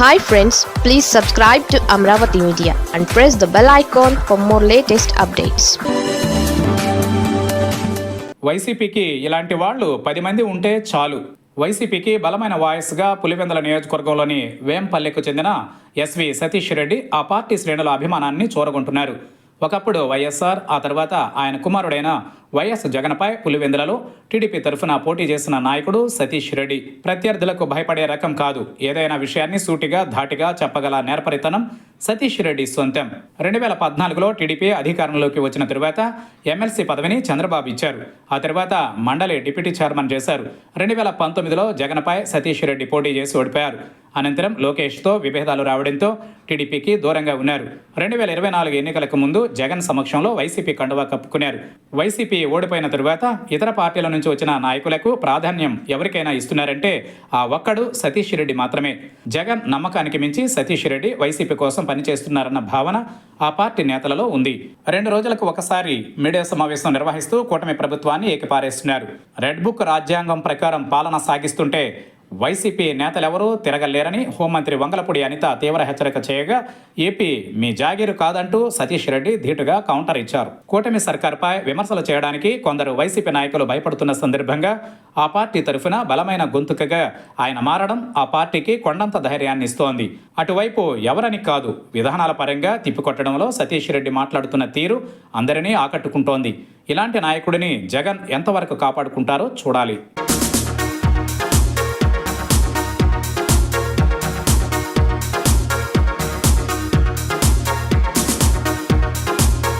Hi friends please subscribe to Amaravati media and press the bell icon for more latest updates వైసీపీకి ఇలాంటి వాళ్ళు పది మంది ఉంటే చాలు. వైసీపీకి బలమైన వాయిస్గా పులివెందుల నియోజకవర్గంలోని వేంపల్లెకు చెందిన ఎస్వి సతీష్ రెడ్డి ఆ పార్టీ శ్రేణుల అభిమానాన్ని చూరగొంటున్నారు. ఒకప్పుడు వైఎస్ఆర్ ఆ తర్వాత ఆయన కుమారుడైన వైఎస్ జగన్పై పులివెందులలో టీడీపీ తరఫున పోటీ చేసిన నాయకుడు సతీష్ రెడ్డి ప్రత్యర్థులకు భయపడే రకం కాదు. ఏదైనా విషయాన్ని సూటిగా ధాటిగా చెప్పగల నేర్పరితనం సతీష్ రెడ్డి సొంతం. రెండు వేల పద్నాలుగులో టీడీపీ అధికారంలోకి వచ్చిన తరువాత ఎమ్మెల్సీ పదవిని చంద్రబాబు ఇచ్చారు. ఆ తర్వాత మండలి డిప్యూటీ చైర్మన్ చేశారు. రెండు వేల పంతొమ్మిదిలో జగన్పై సతీష్ రెడ్డి పోటీ చేసి ఓడిపోయారు. అనంతరం లోకేష్తో విభేదాలు రావడంతో టీడీపీకి దూరంగా ఉన్నారు. రెండు వేల ఇరవై నాలుగు ఎన్నికలకు ముందు జగన్ సమక్షంలో వైసీపీ కండువా కప్పుకున్నారు. వైసీపీ ఓడిపోయిన తరువాత ఇతర పార్టీల నుంచి వచ్చిన నాయకులకు ప్రాధాన్యం ఎవరికైనా ఇస్తున్నారంటే ఆ ఒక్కడు సతీష్ రెడ్డి మాత్రమే. జగన్ నమ్మకానికి మించి సతీష్ రెడ్డి వైసీపీ కోసం పనిచేస్తున్నారన్న భావన ఆ పార్టీ నేతలలో ఉంది. రెండు రోజులకు ఒకసారి మీడియా సమావేశం నిర్వహిస్తూ కూటమి ప్రభుత్వాన్ని ఏకిపారేస్తున్నారు. రెడ్ బుక్ రాజ్యాంగం ప్రకారం పాలన సాగిస్తుంటే వైసీపీ నేతలెవరూ తిరగలేరని హోంమంత్రి వంగలపూడి అనిత తీవ్ర హెచ్చరిక చేయగా ఏపీ మీ జాగీరు కాదంటూ సతీష్ రెడ్డి ధీటుగా కౌంటర్ ఇచ్చారు. కూటమి సర్కార్పై విమర్శలు చేయడానికి కొందరు వైసీపీ నాయకులు భయపడుతున్న సందర్భంగా ఆ పార్టీ తరఫున బలమైన గొంతుకగా ఆయన మారడం ఆ పార్టీకి కొండంత ధైర్యాన్ని ఇస్తోంది. అటువైపు ఎవరని కాదు విధానాల పరంగా తిప్పికొట్టడంలో సతీష్ రెడ్డి మాట్లాడుతున్న తీరు అందరినీ ఆకట్టుకుంటోంది. ఇలాంటి నాయకుడిని జగన్ ఎంతవరకు కాపాడుకుంటారో చూడాలి.